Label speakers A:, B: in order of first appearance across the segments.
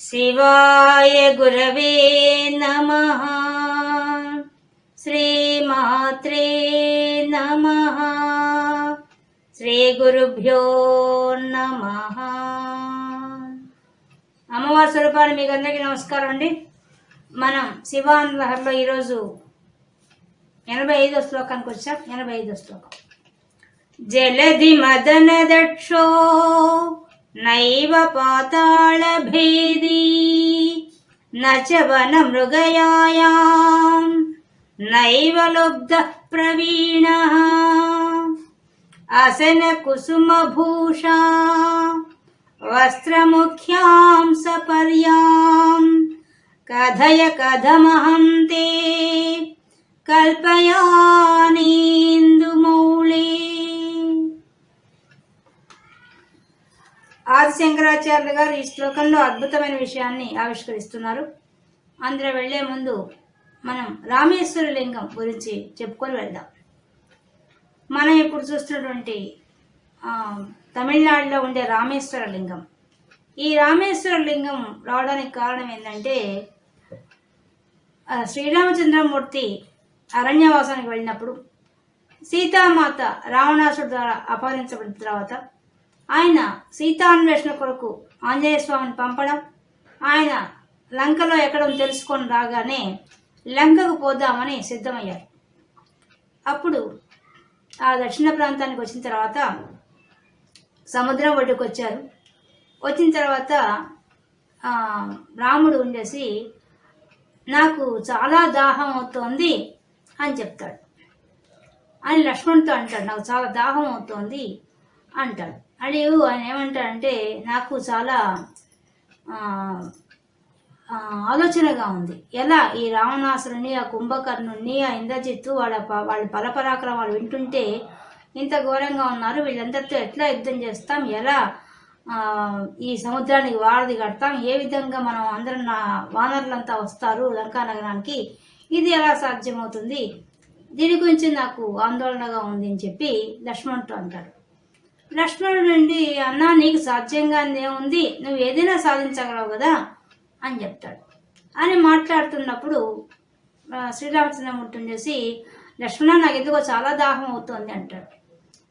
A: శివాయ గురవే నమ. శ్రీమాత్రే నమ. శ్రీ గురుభ్యో నమ. అమ్మవారి స్వరూపాన్ని మీకు అందరికీ నమస్కారం అండి. మనం శివానందహర్లో ఈరోజు ఎనభై ఐదో శ్లోకానికి వచ్చాం. ఎనభై ఐదో శ్లోకం. జలధి మదన దక్షో नैव पातालभेदी। न च वनमृगयायाम् नैव लुब्धः प्रवीणः। असनकुसुमभूषा। वस्त्रमुख्यां सपर्याम् कथय कथमहं ते कल्पयानेन्दुमौळे। ఆది శంకరాచార్యులు గారు ఈ శ్లోకంలో అద్భుతమైన విషయాన్ని ఆవిష్కరిస్తున్నారు. అందులో వెళ్ళే ముందు మనం రామేశ్వర లింగం గురించి చెప్పుకొని వెళ్దాం. మనం ఇప్పుడు చూస్తున్నటువంటి తమిళనాడులో ఉండే రామేశ్వర లింగం. ఈ రామేశ్వర లింగం రావడానికి కారణం ఏంటంటే శ్రీరామచంద్రమూర్తి అరణ్యవాసానికి వెళ్ళినప్పుడు సీతామాత రావణాసుడు ద్వారా అపహరించబడిన తర్వాత ఆయన సీతాన్వేషణ కొరకు ఆంజనేయ స్వామిని పంపడం ఆయన లంకలో ఎక్కడం తెలుసుకొని రాగానే లంకకు పోదామని సిద్ధమయ్యారు. అప్పుడు ఆ దక్షిణ ప్రాంతానికి వచ్చిన తర్వాత సముద్రం ఒడ్డుకు వచ్చారు. వచ్చిన తర్వాత రాముడు ఉండేసి నాకు చాలా దాహం అవుతోంది అని చెప్తాడు. అని లక్ష్మణ్తో అంటాడు నాకు చాలా దాహం అవుతోంది అంటాడు. అడిగు ఆయన ఏమంటాడంటే నాకు చాలా ఆలోచనగా ఉంది. ఎలా? ఈ రావణాసురుని ఆ కుంభకర్ణుని ఆ ఇంద్రజిత్తు వాళ్ళ ప- వాళ్ళ బలపరాక్రమాలు వింటుంటే ఇంత ఘోరంగా ఉన్నారు. వీళ్ళందరితో ఎట్లా యుద్ధం చేస్తాం? ఎలా? ఈ సముద్రానికి వారధి కడతాం? ఏ విధంగా మనం అందరం నా వానరులంతా వస్తారు లంకా నగరానికి? ఇది ఎలా సాధ్యమవుతుంది? దీని గురించి నాకు ఆందోళనగా ఉంది అని చెప్పి లక్ష్మణుతో అంటాడు. లక్ష్మణుడు నుండి అన్నా నీకు సాధ్యంగా ఏముంది నువ్వు ఏదైనా సాధించగలవు కదా అని చెప్తాడు. అని మాట్లాడుతున్నప్పుడు శ్రీరామచంద్రమూర్తి చేసి లక్ష్మణ నాకు ఎందుకో చాలా దాహం అవుతుంది అంటాడు.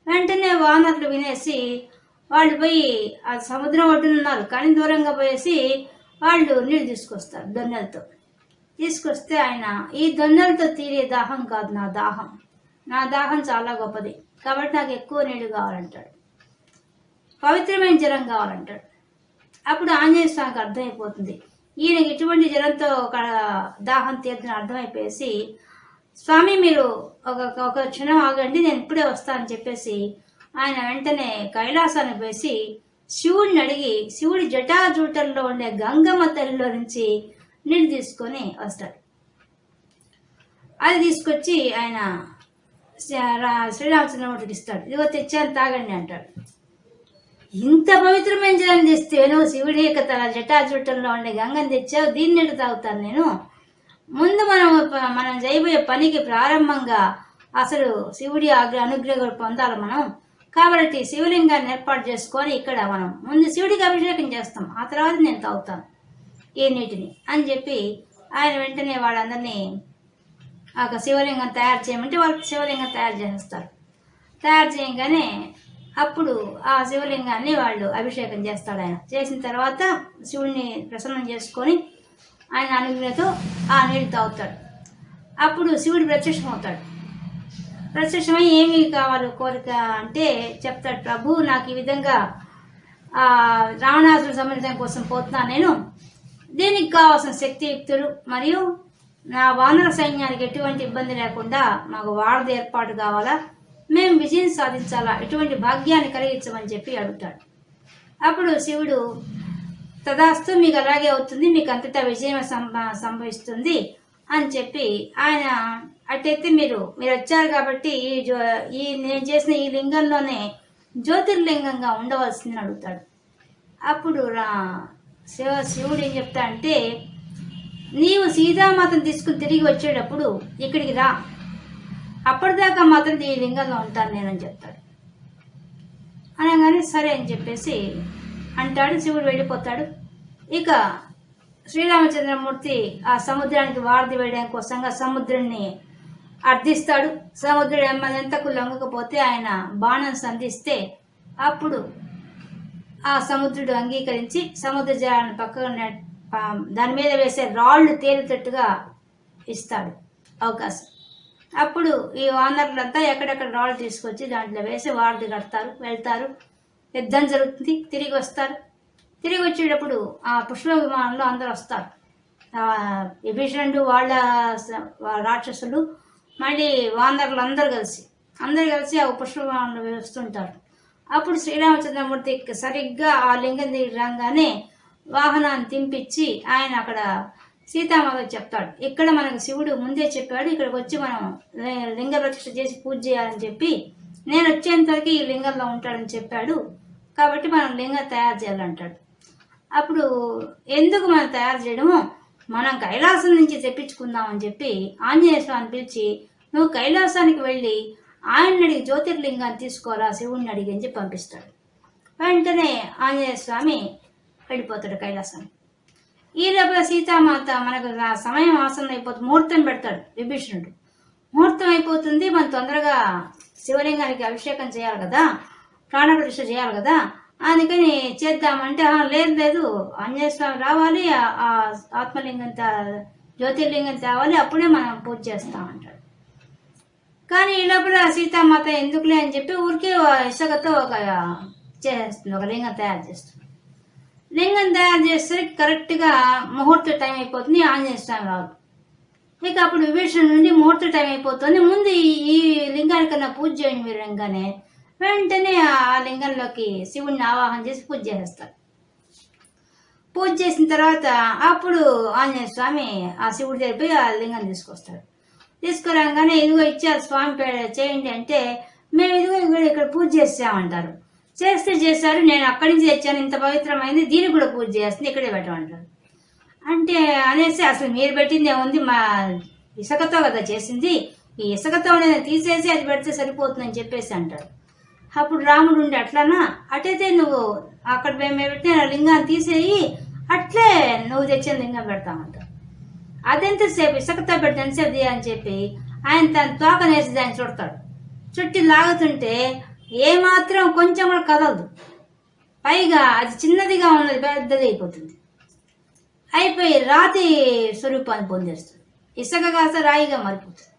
A: వెంటనే వానరులు వినేసి వాళ్ళు పోయి ఆ సముద్రం ఒడ్డున ఉన్నారు కానీ దూరంగా పోయేసి వాళ్ళు నీళ్ళు తీసుకొస్తారు దొన్నెలతో. తీసుకొస్తే ఆయన ఈ దొన్నెలతో తీరే దాహం కాదు నా దాహం. నా దాహం చాలా గొప్పది కాబట్టి నాకు ఎక్కువ నీళ్ళు కావాలంటాడు. పవిత్రమైన జలం కావాలంటాడు. అప్పుడు ఆంజనేయ స్వామికి అర్థమైపోతుంది. ఈయనకి ఇటువంటి జలంతో ఒక దాహం తీర్థం అర్థమైపోయేసి స్వామి మీరు ఒక ఒక క్షణం ఆగండి నేను ఇప్పుడే వస్తానని చెప్పేసి ఆయన వెంటనే కైలాసానికి వేసి శివుడిని అడిగి శివుడి జటాజూటల్లో ఉండే గంగమ్మ తల్లిలో నుంచి నీళ్ళు తీసుకొని వస్తాడు. అది తీసుకొచ్చి ఆయన శ్రీరామచంద్రమూర్తికి ఇస్తాడు. ఇదిగో తెచ్చాను తాగండి అంటాడు. ఇంత పవిత్రమైన జలం తెస్తే నువ్వు శివుడి యొక్క తన జటాచుట్టంలో ఉండే గంగని తెచ్చావు దీన్ని ఎటు తాగుతాను నేను? ముందు మనం మనం చేయబోయే పనికి ప్రారంభంగా అసలు శివుడి ఆగ్ర అనుగ్రహం పొందాలి మనం? కాబట్టి శివలింగాన్ని ఏర్పాటు చేసుకొని ఇక్కడ మనం ముందు శివుడికి అభిషేకం చేస్తాం ఆ తర్వాత నేను తాగుతాను ఈ నీటిని అని చెప్పి ఆయన వెంటనే వాళ్ళందరినీ ఆ శివలింగం తయారు చేయమంటే వాళ్ళు శివలింగం తయారు చేస్తారు తయారు చేయగానే అప్పుడు ఆ శివలింగాన్ని వాళ్ళు అభిషేకం చేస్తాడు ఆయన. చేసిన తర్వాత శివుడిని ప్రసన్నం చేసుకొని ఆయన అనుగ్రహతో ఆ నీళ్ళు తాగుతాడు. అప్పుడు శివుడు ప్రత్యక్షమవుతాడు. ప్రత్యక్షమై ఏమి కావాలి కోరిక అంటే చెప్తాడు ప్రభు నాకు ఈ విధంగా ఆ రావణాసురు సంబంధం కోసం పోతున్నాను నేను. దీనికి కావాల్సిన శక్తియుక్తులు మరియు నా వానర సైన్యానికి ఎటువంటి ఇబ్బంది లేకుండా మాకు వారధి ఏర్పాటు కావాలా? మేము విజయం సాధించాలా? ఎటువంటి భాగ్యాన్ని కలిగించమని చెప్పి అడుగుతాడు. అప్పుడు శివుడు తదాస్తు మీకు అలాగే అవుతుంది మీకు అంతటా విజయం సంభ- సంభవిస్తుంది అని చెప్పి ఆయన అట్టయితే మీరు మీరు వచ్చారు కాబట్టి ఈ జో ఈ నేను చేసిన ఈ లింగంలోనే జ్యోతిర్లింగంగా ఉండవలసిందని అడుగుతాడు. అప్పుడు రా శివ శివుడు ఏం చెప్తా అంటే నీవు సీతామాతను తీసుకుని తిరిగి వచ్చేటప్పుడు ఇక్కడికి రా. అప్పటిదాకా మాత్రం ఈ లింగంలో ఉంటాను నేనని చెప్తాడు. అనగానే సరే అని చెప్పేసి అంటాడు శివుడు వెళ్ళిపోతాడు. ఇక శ్రీరామచంద్రమూర్తి ఆ సముద్రానికి వారధి వేయడం కోసంగా సముద్రాన్ని అర్థిస్తాడు. సముద్రుడు ఎంతకు లొంగకపోతే ఆయన బాణం సంధిస్తే అప్పుడు ఆ సముద్రుడు అంగీకరించి సముద్ర జలాన్ని పక్కన దాని మీద వేసే రాళ్ళు తేలితట్టుగా ఇస్తాడు. అవకాశం. అప్పుడు ఈ వానరులంతా ఎక్కడెక్కడ రాళ్ళు తీసుకొచ్చి దాంట్లో వేసి వారధి కడతారు వెళ్తారు. యుద్ధం జరుగుతుంది తిరిగి వస్తారు. తిరిగి వచ్చేటప్పుడు ఆ పుష్ప విమానంలో అందరు వస్తారు. విభీషణుడు వాళ్ళ రాక్షసులు మళ్ళీ వానరులు అందరు కలిసి అందరు కలిసి ఆ పుష్ప విమానంలో వస్తుంటారు. అప్పుడు శ్రీరామచంద్రమూర్తి సరిగ్గా ఆ లింగం దిగి రాగానే వాహనాన్ని తింపించి ఆయన అక్కడ సీతామాత చెప్తాడు. ఇక్కడ మనకు శివుడు ముందే చెప్పాడు ఇక్కడికి వచ్చి మనం లింగ ప్రతిష్ఠ చేసి పూజ చేయాలని చెప్పి నేను వచ్చేంతవరకు ఈ లింగంలో ఉంటాడని చెప్పాడు. కాబట్టి మనం లింగం తయారు చేయాలంటాడు. అప్పుడు ఎందుకు మనం తయారు చేయడము? మనం కైలాసం నుంచి తెప్పించుకుందామని చెప్పి ఆంజనేయ స్వామిని పిలిచి నువ్వు కైలాసానికి వెళ్ళి ఆయన్ని అడిగి జ్యోతిర్లింగాన్ని తీసుకోరా శివుణ్ణి అడిగి అని చెప్పి పంపిస్తాడు. వెంటనే ఆంజనేయ స్వామి వెళ్ళిపోతాడు కైలాసానికి. ఈ లోపల సీతామాత మనకు ఆ సమయం ఆసనం అయిపోతుంది ముహూర్తం పెడతాడు విభీషణుడు. ముహూర్తం అయిపోతుంది మనం తొందరగా శివలింగానికి అభిషేకం చేయాలి కదా ప్రాణప్రతిష్ఠ చేయాలి కదా అందుకని చేద్దామంటే లేదు లేదు ఆంజనేయ స్వామి రావాలి ఆ- ఆత్మలింగం జ్యోతిర్లింగం తేవాలి అప్పుడే మనం పూజ చేస్తామంటాడు. కానీ ఈ లోపల సీతామాత ఎందుకులే అని చెప్పి ఊరికే ఇసుకతో ఒక చేస్తుంది ఒక లింగం తయారు చేస్తుంది. లింగం తయారు చేసరికి కరెక్ట్గా ముహూర్త టైం అయిపోతుంది ఆంజనేయ స్వామి రావు ఇక అప్పుడు విభీషణుడి నుండి ముహూర్త టైం అయిపోతుంది. ముందు ఈ- లింగానికన్నా పూజ చేయండి మీరు లింగానే వెంటనే ఆ లింగంలోకి శివుణ్ణి ఆవాహన చేసి పూజ చేస్తారు. పూజ చేసిన తర్వాత అప్పుడు ఆంజనేయ స్వామి ఆ శివుడి దగ్గర పోయి ఆ లింగం తీసుకొస్తాడు. తీసుకురాగానే ఇదిగో ఇచ్చారు స్వామి పే- చేయండి అంటే మేము ఇదిగో ఇక్కడ ఇక్కడ పూజ చేసామంటారు చేస్తే చేశారు నేను అక్కడి నుంచి తెచ్చాను ఇంత పవిత్రమైంది దీనికి కూడా పూజ చేస్తుంది ఇక్కడే పెట్టమంటారు అంటే అనేసి అసలు మీరు పెట్టింది ఏముంది మా ఇసుకతో కదా చేసింది ఈ ఇసుకతో తీసేసి అది పెడితే సరిపోతుందని చెప్పేసి అంటారు. అప్పుడు రాముడు ఉండి అట్లానా అటైతే నువ్వు అక్కడ మేము పెట్టిన లింగాన్ని తీసేయి అట్లే నువ్వు తెచ్చిన లింగం పెడతామంటారు అదెంతసేపు ఇసుకతో పెట్టినంతసేపు అని చెప్పి ఆయన తన తోకనేసి దాన్ని చుడతాడు. చుట్టి లాగుతుంటే ఏమాత్రం కొంచెం కూడా కదలదు. పైగా అది చిన్నదిగా ఉన్నది పెద్దది అయిపోతుంది. అయిపోయి రాతి స్వరూపాన్ని పొందేస్తుంది. ఇసుక కాస్త రాయిగా మారిపోతుంది.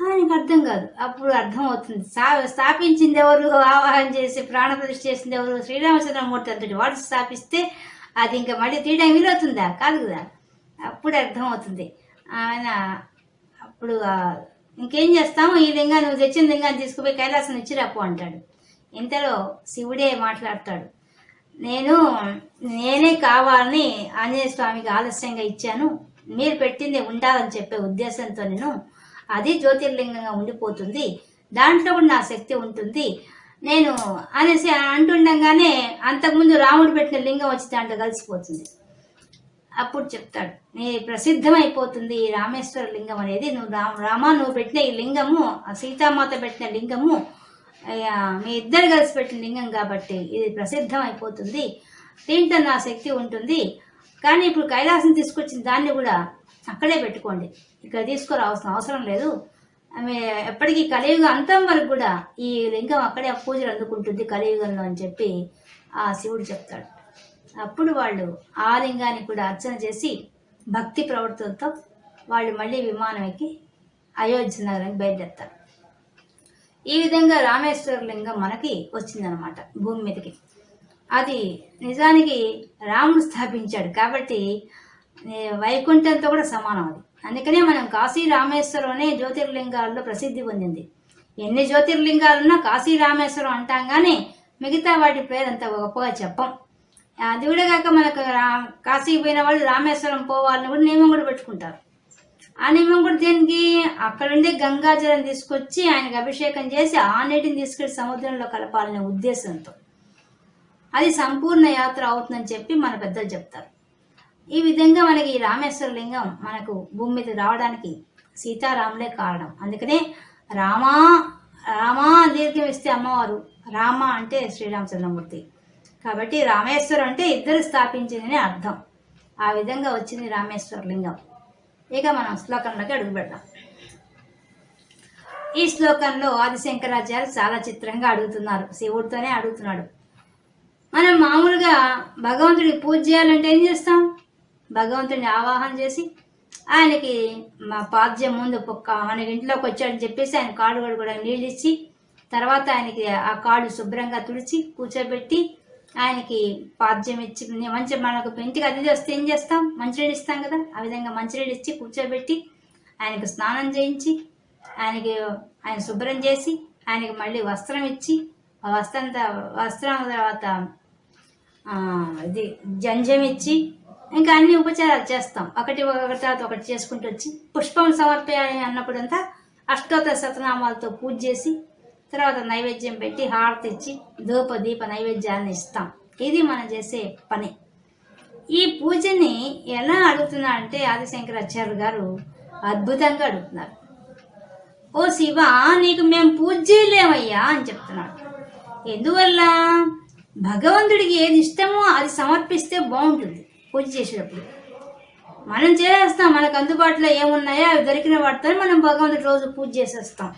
A: ఆయనకు అర్థం కాదు. అప్పుడు అర్థం అవుతుంది స్థాపించింది ఎవరు? ఆవాహన చేసి ప్రాణప్రతిష్ఠ చేసింది ఎవరు? శ్రీరామచంద్రమూర్తి అంతటి వాడు స్థాపిస్తే అది ఇంకా మళ్ళీ తీయడం వీలవుతుందా? కాదు కదా. అప్పుడు అర్థం అవుతుంది ఆయన అప్పుడు ఇంకేం చేస్తాము? ఈ లింగాన్ని నువ్వు తెచ్చిన లింగాన్ని తీసుకుపోయి కైలాసం ఇచ్చిరాపు అంటాడు. ఇంతలో శివుడే మాట్లాడతాడు. నేను నేనే కావాలని ఆంజనేయ స్వామికి ఆలస్యంగా ఇచ్చాను. మీరు పెట్టింది ఉండాలని చెప్పే ఉద్దేశంతో నేను అది జ్యోతిర్లింగంగా ఉండిపోతుంది. దాంట్లో కూడా నా శక్తి ఉంటుంది. నేను అనేసి అంటుండగానే అంతకుముందు రాముడు పెట్టిన లింగం వచ్చి దాంట్లో కలిసిపోతుంది. అప్పుడు చెప్తాడు. నీ ప్రసిద్ధమైపోతుంది ఈ రామేశ్వర లింగం అనేది. నువ్వు రామ రామా నువ్వు పెట్టిన ఈ లింగము ఆ సీతామాత పెట్టిన లింగము అయ్యా, మీ ఇద్దరు కలిసి పెట్టిన లింగం కాబట్టి ఇది ప్రసిద్ధం అయిపోతుంది దీంట్లో నా శక్తి ఉంటుంది. కానీ ఇప్పుడు కైలాసం తీసుకొచ్చిన దాన్ని కూడా అక్కడే పెట్టుకోండి. ఇక్కడ తీసుకురావాల్సిన అవసరం లేదు. ఆమె ఎప్పటికీ కలియుగ అంతం వరకు కూడా ఈ లింగం అక్కడే పూజలు అందుకుంటుంది కలియుగంలో అని చెప్పి ఆ శివుడు చెప్తాడు. అప్పుడు వాళ్ళు ఆ లింగాన్ని కూడా అర్చన చేసి భక్తి ప్రవర్తనతో వాళ్ళు మళ్ళీ విమానం ఎక్కి అయోధ్య నగరానికి బయలుదేరుతారు. ఈ విధంగా రామేశ్వర లింగం మనకి వచ్చిందనమాట భూమి మీదకి. అది నిజానికి రాముడు స్థాపించాడు కాబట్టి వైకుంఠంతో కూడా సమానం అది. అందుకనే మనం కాశీ రామేశ్వరం అనే జ్యోతిర్లింగాల్లో ప్రసిద్ధి పొందింది. ఎన్ని జ్యోతిర్లింగాలున్నా కాశీ రామేశ్వరం అంటాం కానీ మిగతా వాటి పేరు అంత గొప్పగా చెప్పం. అది కూడా కాక మనకు రా కాశీకి పోయిన వాళ్ళు రామేశ్వరం పోవాలని కూడా నియమం కూడా పెట్టుకుంటారు. ఆ నియమం కూడా దేనికి అక్కడుండే గంగాజలం తీసుకొచ్చి ఆయనకు అభిషేకం చేసి ఆ నీటిని తీసుకెళ్ళి సముద్రంలో కలపాలనే ఉద్దేశంతో. అది సంపూర్ణ యాత్ర అవుతుందని చెప్పి మన పెద్దలు చెప్తారు. ఈ విధంగా మనకి ఈ రామేశ్వర లింగం మనకు భూమి మీద రావడానికి సీతారాములే కారణం. అందుకనే రామా రామా దీర్ఘం ఇస్తే అమ్మవారు రామ అంటే శ్రీరామచంద్రమూర్తి. కాబట్టి రామేశ్వరం అంటే ఇద్దరు స్థాపించిందని అర్థం. ఆ విధంగా వచ్చింది రామేశ్వర లింగం. ఇక మనం శ్లోకంలోకి అడుగుపెడదాం. ఈ శ్లోకంలో ఆదిశంకరాచార్య చాలా చిత్రంగా అడుగుతున్నారు. శివుడితోనే అడుగుతున్నాడు. మనం మామూలుగా భగవంతుడికి పూజ చేయాలంటే ఏం చేస్తాం? భగవంతుడిని ఆవాహన చేసి ఆయనకి మా పాద్యం ముందు పొక్క మనకి ఇంట్లోకి వచ్చాడని చెప్పేసి ఆయన కాడు కూడా కూడా నీళ్ళు ఇచ్చి తర్వాత ఆయనకి ఆ కాడు శుభ్రంగా తుడిచి కూర్చోబెట్టి ఆయనకి పాద్యం ఇచ్చి మంచి మనకు ఇంటికి అతిథి వస్తే ఏం చేస్తాం? మంచినీళ్ళు ఇస్తాం కదా? ఆ విధంగా మంచినీళ్ళు ఇచ్చి కూర్చోబెట్టి ఆయనకు స్నానం చేయించి ఆయనకి ఆయన శుభ్రం చేసి ఆయనకి మళ్ళీ వస్త్రం ఇచ్చి ఆ వస్త్రం వస్త్రం తర్వాత ఇది జంజం ఇచ్చి ఇంకా అన్ని ఉపచారాలు చేస్తాం. ఒకటి ఒకటి తర్వాత ఒకటి చేసుకుంటూ వచ్చి పుష్పం సమర్పయాలి అన్నప్పుడంతా అష్టోత్తర శతనామాలతో పూజ చేసి తర్వాత నైవేద్యం పెట్టి హారతి ఇచ్చి ధూప దీప నైవేద్యాన్ని ఇస్తాం. ఇది మనం చేసే పని. ఈ పూజని ఎలా అడుగుతున్నా అంటే ఆదిశంకరాచార్యులు గారు అద్భుతంగా అడుగుతున్నారు. ఓ శివ నీకు మేము పూజ చేయలేమయ్యా అని చెప్తున్నాడు ఎందువల్ల? భగవంతుడికి ఏది ఇష్టమో అది సమర్పిస్తే బాగుంటుంది పూజ చేసేటప్పుడు. మనం చేసేస్తాం మనకు అందుబాటులో ఏమున్నాయో అవి దొరికిన వాటితో మనం భగవంతుడి రోజు పూజ చేసేస్తాం.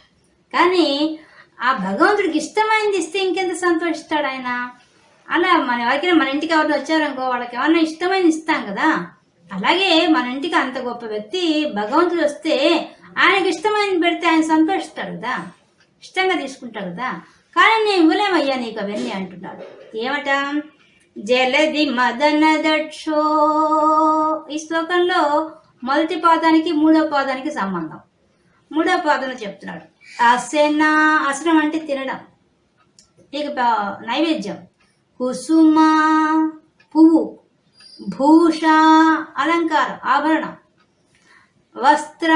A: కానీ ఆ భగవంతుడికి ఇష్టమైనది ఇస్తే ఇంకెంత సంతోషిస్తాడు ఆయన? అలా మన ఎవరికైనా మన ఇంటికి ఎవరైనా వచ్చారనుకో వాళ్ళకి ఏమన్నా ఇష్టమైనది ఇస్తాం కదా. అలాగే మన ఇంటికి అంత గొప్ప వ్యక్తి భగవంతుడు వస్తే ఆయనకి ఇష్టమైనది పెడితే ఆయన సంతోషిస్తాడు కదా. ఇష్టంగా తీసుకుంటాడు కదా. కానీ నేను ఇవ్వలేమయ్యా నీకు అవన్నీ అంటున్నాడు. ఏమట? జలది మదన దక్షో. ఈ శ్లోకంలో మొదటి పాదానికి మూడో పాదానికి సంబంధం. మూడో పాదంలో చెప్తున్నాడు. అసన అసనం అంటే తినడం. ఇక నైవేద్యం. కుసుమ పువ్వు భూష అలంకారం ఆభరణం. వస్త్ర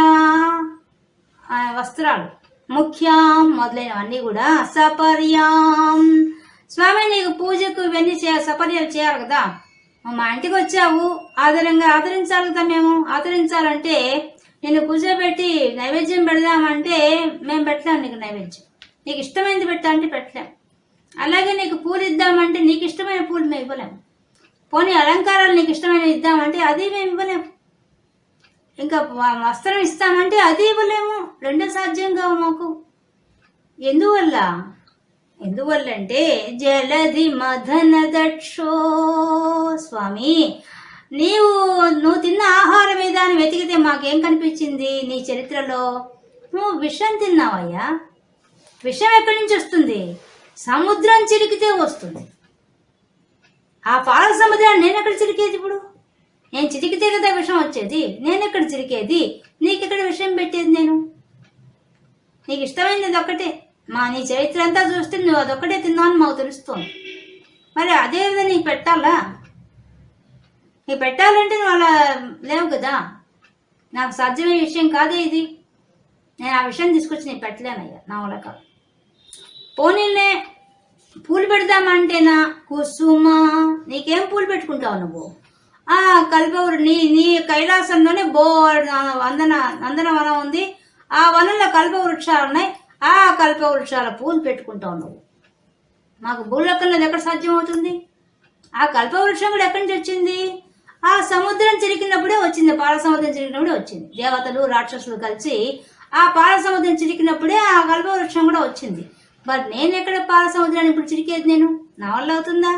A: వస్త్రాలు. ముఖ్యం మొదలైనవన్నీ కూడా సపర్యాం. స్వామి నీకు పూజకు ఇవన్నీ చే సపర్యాలు చేయాలి కదా. మా ఇంటికి వచ్చావు. ఆదరంగా ఆదరించాలి కదా మేము. ఆదరించాలంటే నేను కూర్చోబెట్టి నైవేద్యం పెడదామంటే మేము పెట్టాం నీకు నైవేద్యం. నీకు ఇష్టమైనది పెట్టా అంటే పెట్టలేం. అలాగే నీకు పూలు ఇద్దామంటే నీకు ఇష్టమైన పూలు మేము ఇవ్వలేము పోనీ అలంకారాలు నీకు ఇష్టమైనవి ఇద్దామంటే అది మేము ఇవ్వలేము ఇంకా వస్త్రం ఇస్తామంటే అది ఇవ్వలేము. రెండు సాధ్యం కావు మాకు. ఎందువల్ల? ఎందువల్ల అంటే జలది మదన దక్షో స్వామి నీవు నువ్వు తిన్న ఆహారం విధానం వెతికితే మాకేం కనిపించింది నీ చరిత్రలో? నువ్వు విషం తిన్నావయ్యా? విషం ఎక్కడి నుంచి వస్తుంది? సముద్రం చిరికితే వస్తుంది. ఆ పాల సముద్రాన్ని నేను ఎక్కడ చిరికేది ఇప్పుడు? నేను చిరికితే కదా విషం వచ్చేది. నేను ఎక్కడ చిరికేది నీకెక్కడ విషయం పెట్టేది నేను? నీకు ఇష్టమైనది ఒక్కటే మా నీ చరిత్ర అంతా చూస్తే నువ్వు అదొక్కటే తిన్నావు అని మాకు తెలుస్తుంది. మరి అదే విధంగా నీకు పెట్టాలా? నీకు పెట్టాలంటే నువ్వు అలా లేవు కదా. నాకు సాధ్యమయ్యే విషయం కాదే ఇది. నేను ఆ విషయం తీసుకొచ్చి నేను పెట్టలేనయ్యా నా వల్ల పోనీనే పూలు పెడదామంటేనా? కుసుమ నీకేం పూలు పెట్టుకుంటావు నువ్వు? ఆ కల్పవరు నీ నీ కైలాసంలోనే బో వందన నందనవనం ఉంది. ఆ వనంలో కల్ప వృక్షాలు ఉన్నాయి. ఆ కల్ప వృక్షాల పూలు పెట్టుకుంటావు నువ్వు. మాకు భూలోకంలో ఎక్కడ సాధ్యం అవుతుంది ఆ కల్పవృక్షం కూడా ఎక్కడి నుంచి వచ్చింది? ఆ సముద్రం చిరికినప్పుడే వచ్చింది పాల సముద్రం చిరికినప్పుడే వచ్చింది. దేవతలు రాక్షసులు కలిసి ఆ పాల సముద్రం చిరికినప్పుడే ఆ కల్ప వృక్షం కూడా వచ్చింది. మరి నేను ఎక్కడ పాల సముద్రాన్ని ఇప్పుడు చిరికేది నేను? నా వల్ల అవుతుందా?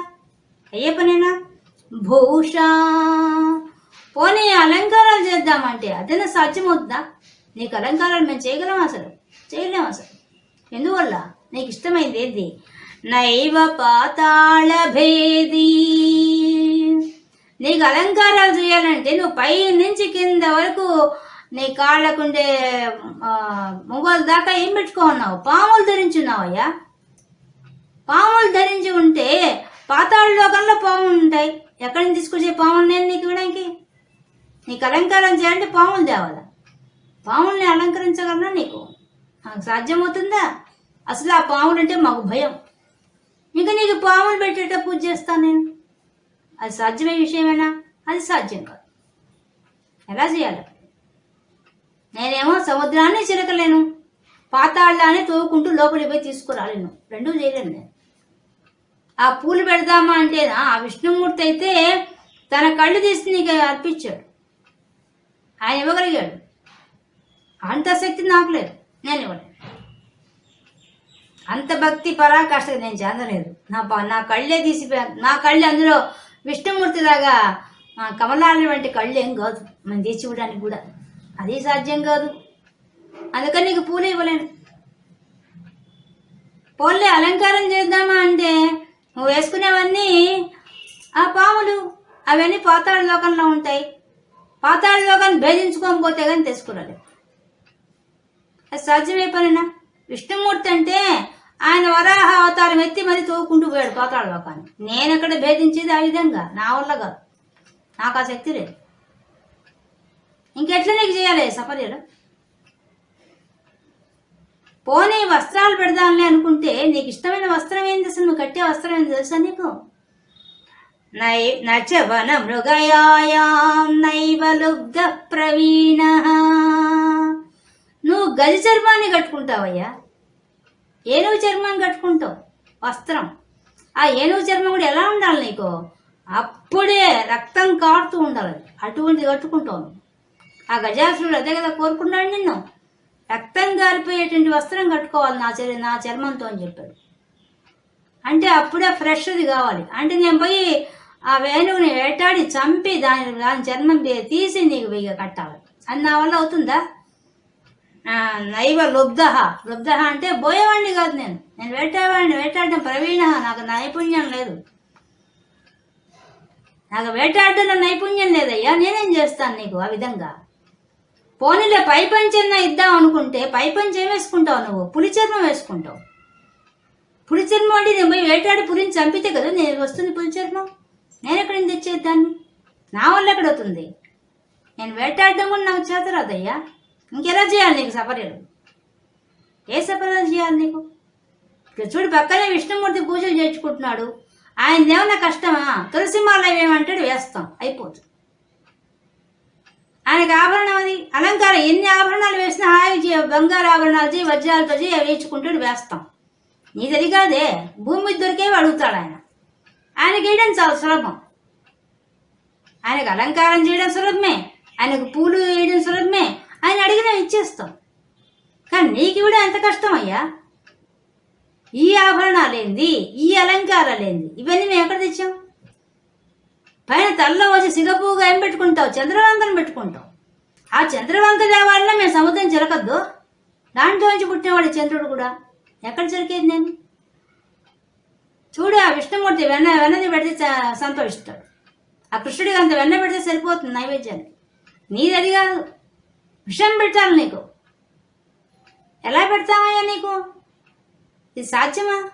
A: అయ్యే పనేనా? భూష! పోనీ అలంకారాలు చేద్దామంటే అదేనా సాధ్యమవుతుందా? నీకు అలంకారాలు మేము చేయగలం అసలు. చేయలేము అసలు. ఎందువల్ల? నీకు ఇష్టమైంది ఏది? నైవ పాతాళ భేదీ! నీకు అలంకారాలు చేయాలంటే నువ్వు పై నుంచి కింద వరకు నీ కాళ్ళకుండే మొగోలు దాకా ఏం పెట్టుకో ఉన్నావు? పాములు ధరించున్నావయ్యా పాములు ధరించి ఉంటే పాతాళ లోకంలో పాములు ఉంటాయి. ఎక్కడి నుంచి తీసుకొచ్చే పాములు నేను నీకు ఇవ్వడానికి? నీకు అలంకారం చేయాలంటే పాములు తేవాలా? పాముల్ని అలంకరించగలనా నీకు? నాకు సాధ్యమవుతుందా? అసలు ఆ పాములు అంటే మాకు భయం. ఇంకా నీకు పాములు పెట్టేట పూజ చేస్తాను నేను. అది సాధ్యమయ్యే విషయమేనా? అది సాధ్యం కాదు. ఎలా చేయాలి? నేనేమో సముద్రాన్ని చిరకలేను పాతాళ్ళని తోవుకుంటూ లోపలికి పోయి తీసుకురాలేను. రెండూ చేయలేను నేను. ఆ పూలు పెడదామా అంటేనా ఆ విష్ణుమూర్తి అయితే తన కళ్ళు తీసి నీకు అర్పించాడు. ఆయన ఇవ్వగలిగాడు. అంత శక్తి నాకు లేదు. నేను ఇవ్వలేను. అంత భక్తి పరాకాష్ట నేను చెందలేదు. నా ప- నా కళ్ళే తీసి నా కళ్ళు అందులో విష్ణుమూర్తి లాగా కమలాలని వంటి కళ్ళు ఏం కాదు. మనం తీసి కూడా అది సాధ్యం కాదు. అందుకని నీకు పూలు ఇవ్వలేను. పోన్లే అలంకారం చేద్దామా అంటే నువ్వు వేసుకునేవన్నీ ఆ పాములు. అవన్నీ పాతాళ లోకంలో ఉంటాయి. పాతాళ లోకాన్ని భేదించుకోకపోతే కానీ తెచ్చుకోరాలి అది సాధ్యమే పనినా? విష్ణుమూర్తి అంటే ఆయన వరాహ అవతారం ఎత్తి మరి తోకుంటూ పోయాడు పాతాళ లోకాన్ని నేను ఎక్కడ భేదించేది ఆ విధంగా? నా వల్ల కాదు. నాకు ఆ శక్తి లేదు. ఇంకెట్లా నీకు చేయాలి సపర్యలు? పోనీ వస్త్రాలు పెడదాంలే అనుకుంటే నీకు ఇష్టమైన వస్త్రం ఏంది అసలు? నువ్వు కట్టే వస్త్రం ఏంది తెలుసా నీకు? నై నచవన మృగయాయాం నైవ లుబ్ధ ప్రవీణ. నువ్వు గజ చర్మాన్ని కట్టుకుంటావయ్యా? ఏనుగు చర్మం కట్టుకుంటావు. వస్త్రం. ఆ ఏనుగు చర్మం కూడా ఎలా ఉండాలి నీకు? అప్పుడే రక్తం కారుతూ ఉండాలి. అటువంటిది కట్టుకుంటావు. ఆ గజాసురుడు అదే కదా కోరుకున్నాడు నిన్ను. రక్తం గారిపోయేటువంటి వస్త్రం కట్టుకోవాలి నా చర్ నా చర్మంతో అని చెప్పాడు. అంటే అప్పుడే ఫ్రెష్ది కావాలి. అంటే నేను పోయి ఆ వేణువుని వేటాడి చంపి దాని దాని చర్మం తీసి నీకు వెయ్యి కట్టాలి. అని నా వల్ల అవుతుందా? నైవ లుబ్ధ. లుబ్ధ అంటే పోయేవాడిని కాదు నేను. నేను వేటావాడిని వేటాడడం ప్రవీణ. నాకు నైపుణ్యం లేదు. నాకు వేటాడడంలో నైపుణ్యం లేదయ్యా. నేనేం చేస్తాను నీకు ఆ విధంగా? పోనీలే పై ఇద్దాం అనుకుంటే పై పంచ వేసుకుంటావు నువ్వు? పులి చర్మం వేసుకుంటావు. పులి చర్మం అంటే నేను పోయి వేటాడి పులిని చంపితే కదా నేను వస్తుంది పులి చర్మం? నేను ఎక్కడ నుంచి నా వల్ల ఎక్కడ అవుతుంది నేను వేటాడడం కూడా నాకు చేత రాదయ్యా. ఇంకెలా చేయాలి నీకు సపర్యలు ఏ సపర్యలు చేయాలి నీకు? ఇక్కడ చూడు పక్కనే విష్ణుమూర్తి పూజలు చేర్చుకుంటున్నాడు ఆయన ఏమన్నా కష్టమా? తులసిమాల ఏమంటాడు వేస్తాం. అయిపోతుంది. ఆయనకి ఆభరణం అది. అలంకారం ఎన్ని ఆభరణాలు వేసినా హాయి బంగారు ఆభరణాలు చేయి వజ్రాలతో చేయి అవి వేయించుకుంటాడు వేస్తాం. నీది కాదే. భూమి మీద దొరికేవి అడుగుతాడు ఆయన. ఆయనకి వేయడం చాలా సులభం. ఆయనకు అలంకారం చేయడం సులభమే. ఆయనకు పూలు వేయడం సులభమే. ఆయన అడిగిన ఇచ్చేస్తాం. కానీ నీకు కూడా ఎంత కష్టమయ్యా ఈ ఆభరణాలేంది ఈ అలంకారాలేంది ఇవన్నీ మేము ఎక్కడ తెచ్చాం? పైన తలలో వచ్చి సిగపుగా ఏం పెట్టుకుంటావు? చంద్రవంకను పెట్టుకుంటాం. ఆ చంద్రవంక దేవాలనే మేము సముద్రం చిలకద్దు దాంట్లో నుంచి పుట్టినవాడు చంద్రుడు కూడా. ఎక్కడ చిలికేది నేను? చూడు ఆ విష్ణుమూర్తి వెన్న వెన్నది పెడితే సంతోషిస్తాడు. ఆ కృష్ణుడికి అంత వెన్న పెడితే సరిపోతుంది నైవేద్యానికి. నీది అది కాదు. విషం పెట్టాలి నీకు. ఎలా పెడతామయ్యా నీకు? ఇది సాధ్యమా?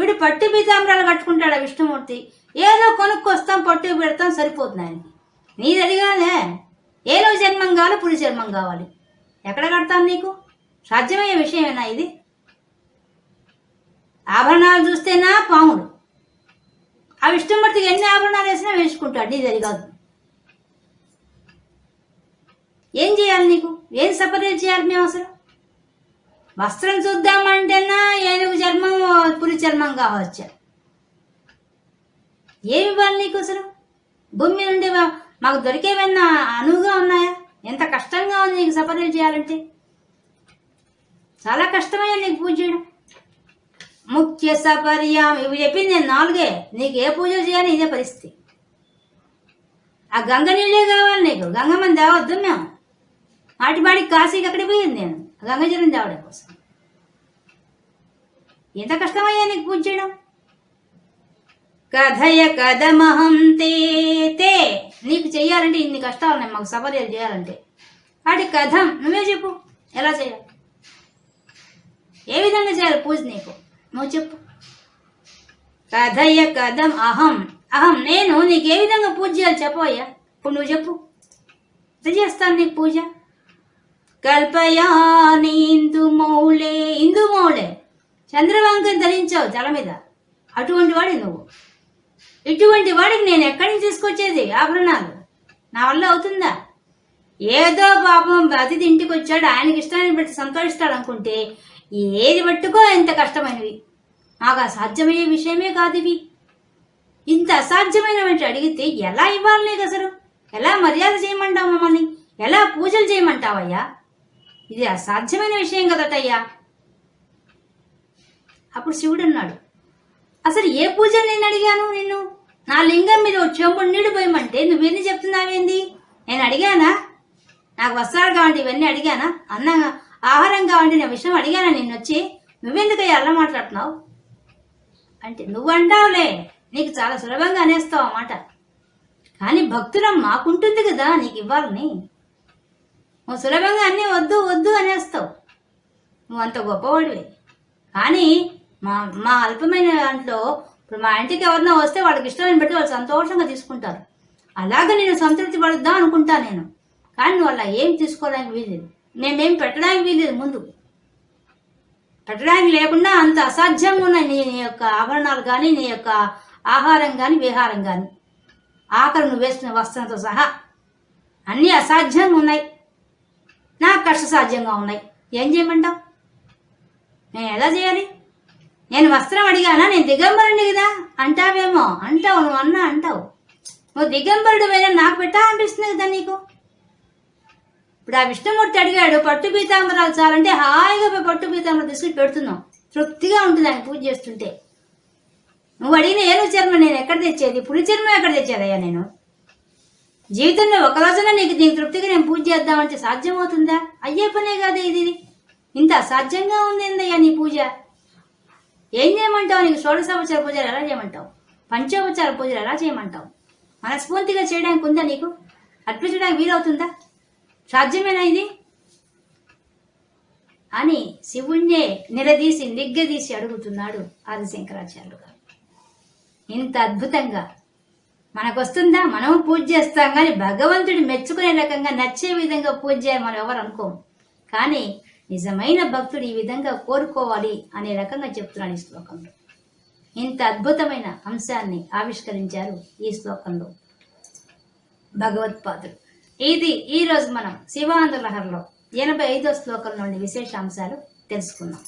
A: చూడు పట్టు పీతాంబరాలు కట్టుకుంటాడు ఆ విష్ణుమూర్తి. ఏదో కొనుక్కొస్తాం పట్టు పెడతాం సరిపోతుంది ఆయనకి. నీది అడిగానే ఏలో జన్మం కావాలి పులి జన్మం కావాలి. ఎక్కడ కడతాను నీకు? సాధ్యమయ్యే విషయమేనా ఇది? ఆభరణాలు చూస్తేనా పాములు ఆ విష్ణుమూర్తికి ఎన్ని ఆభరణాలు వేసినా వేసుకుంటాడు. నీది అది కాదు. ఏం చేయాలి నీకు? ఏం సపరేట్ చేయాలి మేము అసలు వస్త్రం చూద్దామంటేనా? ఏనుగు చర్మం పులి చర్మం కావచ్చు? ఏమి ఇవ్వాలి నీకు అసలు భూమి నుండి మాకు దొరికేవన్నా అనువుగా ఉన్నాయా? ఎంత కష్టంగా ఉంది నీకు సపరేట్ చేయాలంటే. చాలా కష్టమయ్యా నీకు పూజ చేయడం. ముఖ్య సపర్యం ఇవి చెప్పింది నేను నాలుగే. నీకు ఏ పూజ చేయాలి ఇదే పరిస్థితి. ఆ గంగ నీళ్ళే కావాలి నీకు. గంగమ్మని తేవద్దు మేము. మాటి కాశీకి అక్కడికి పోయింది నేను? గంగజలం తేవడం కోసం. ఎంత కష్టమయ్యా నీకు పూజ చేయడం? కథయ కథమహం తే. నీకు చెయ్యాలంటే ఇన్ని కష్టాలు ఉన్నాయి మాకు సపర్యలు చేయాలంటే. వాటి కథం నువ్వే చెప్పు ఎలా చేయాలి? ఏ విధంగా చేయాలి పూజ నీకు? నువ్వు చెప్పు. కథయ్య కథం అహం. అహం నేను నీకు ఏ విధంగా పూజ చేయాలి చెప్పవయ్యా? ఇప్పుడు నువ్వు చెప్పు. ఎంత చేస్తాను నీకు పూజ? కల్పయాని ఇందుమౌళే మౌళే ఇందు చంద్రవంకం ధరించావు తల మీద. అటువంటి వాడి నువ్వు. ఇటువంటి వాడికి నేను ఎక్కడి నుంచి తీసుకొచ్చేది? ఆభరణాలు నా వల్ల అవుతుందా? ఏదో పాపం అతిథి ఇంటికి వచ్చాడు. ఆయనకి ఇష్టాన్ని బట్టి సంతోషిస్తాడు అనుకుంటే ఏది పట్టుకో ఎంత కష్టమైనవి. నాకు అసాధ్యమయ్యే విషయమే కాదు ఇవి ఇంత అసాధ్యమైనటువంటి అడిగితే ఎలా ఇవ్వాలి నీకు అసలు? ఎలా మర్యాద చేయమంటావు మమ్మల్ని? ఎలా పూజలు చేయమంటావయ్యా? ఇది అసాధ్యమైన విషయం కదటయ్యా. అప్పుడు శివుడు అన్నాడు అసలు ఏ పూజలు నేను అడిగాను నిన్ను? నా లింగం మీద చెంపుడు నీళ్ళు పోయమంటే నువ్వేంది చెప్తున్నావేంది? నేను అడిగానా? నాకు వస్త్రాలు కావండి ఇవన్నీ అడిగానా? అన్న ఆహారం కావండి నా విషయం అడిగానా నిన్ను వచ్చి నువ్వెందుకయ్యా అలా మాట్లాడుతున్నావు? అంటే నువ్వు అంటావులే నీకు చాలా సులభంగా అనేస్తావు అన్నమాట. కానీ భక్తులం మాకుంటుంది కదా నీకు ఇవ్వాలని. నువ్వు సులభంగా అన్నీ వద్దు వద్దు అనేస్తావు. నువ్వు అంత గొప్పవాడివి. కానీ మా మా అల్పమైన దాంట్లో ఇప్పుడు మా ఇంటికి ఎవరన్నా వస్తే వాళ్ళకి ఇష్టమైన బట్టి వాళ్ళు సంతోషంగా తీసుకుంటారు. అలాగే నేను సంతృప్తి పడుద్దాం అనుకుంటా నేను. కానీ నువ్వు అలా ఏం తీసుకోవడానికి వీలేదు నేనేం పెట్టడానికి వీలేదు ముందు. పెట్టడానికి లేకుండా అంత అసాధ్యంగా ఉన్నాయి నీ నీ యొక్క ఆభరణాలు కానీ నీ యొక్క ఆహారం కానీ విహారం కానీ ఆఖరి నువ్వు వేసుకునే వస్త్రంతో సహా అన్నీ అసాధ్యంగా ఉన్నాయి. నాకు కష్టసాధ్యంగా ఉన్నాయి. ఏం చేయమంటావు? నేను ఎలా చేయాలి? నేను వస్త్రం అడిగానా? నేను దిగంబరుని కదా? అంటావేమో? అంటావు నువ్వు అన్నా అంటావు. నువ్వు దిగంబరుడు అయినా నాకు పెట్టా అనిపిస్తుంది కదా నీకు? ఇప్పుడు ఆ విష్ణుమూర్తి అడిగాడు పట్టు పీతాంబరాలు చాలంటే హాయిగా పోయి పట్టు పీతాంబరం తీసుకుని పెడుతున్నావు తృప్తిగా ఉంటుంది ఆయన పూజ చేస్తుంటే. నువ్వు అడిగిన ఏను చర్మ? నేను ఎక్కడ తెచ్చేది? పులి చర్మ ఎక్కడ తెచ్చేదయ్యా నేను? జీవితంలో ఒక రోజున నీకు నీకు తృప్తిగా నేను పూజ చేద్దామంటే సాధ్యమవుతుందా? అయ్యే పనే కాదే ఇది. ఇంత అసాధ్యంగా ఉంది ఏందయ్యా నీ పూజ? ఏం చేయమంటావు? నీకు షోడశోపచార పూజలు ఎలా చేయమంటావు? పంచోపచార పూజలు ఎలా చేయమంటావు? మనస్ఫూర్తిగా చేయడానికి ఉందా నీకు? అర్పించడానికి వీలవుతుందా? సాధ్యమేనా ఇది? అని శివుణ్ణే నిలదీసి నిగ్గదీసి అడుగుతున్నాడు ఆదిశంకరాచార్యులు గారు. ఇంత అద్భుతంగా మనకు వస్తుందా మనం పూజ చేస్తాం కానీ భగవంతుడు మెచ్చుకునే రకంగా నచ్చే విధంగా పూజ చేయాలి మనం ఎవరు అనుకోము. కానీ నిజమైన భక్తుడు ఈ విధంగా కోరుకోవాలి అనే రకంగా చెప్తున్నాడు ఈ శ్లోకంలో ఇంత అద్భుతమైన అంశాన్ని ఆవిష్కరించారు ఈ శ్లోకంలో భగవత్పాదుడు. ఇది ఈరోజు మనం శివానందలహర్లో ఎనభై ఐదో శ్లోకం నుండి విశేష అంశాలు తెలుసుకున్నాం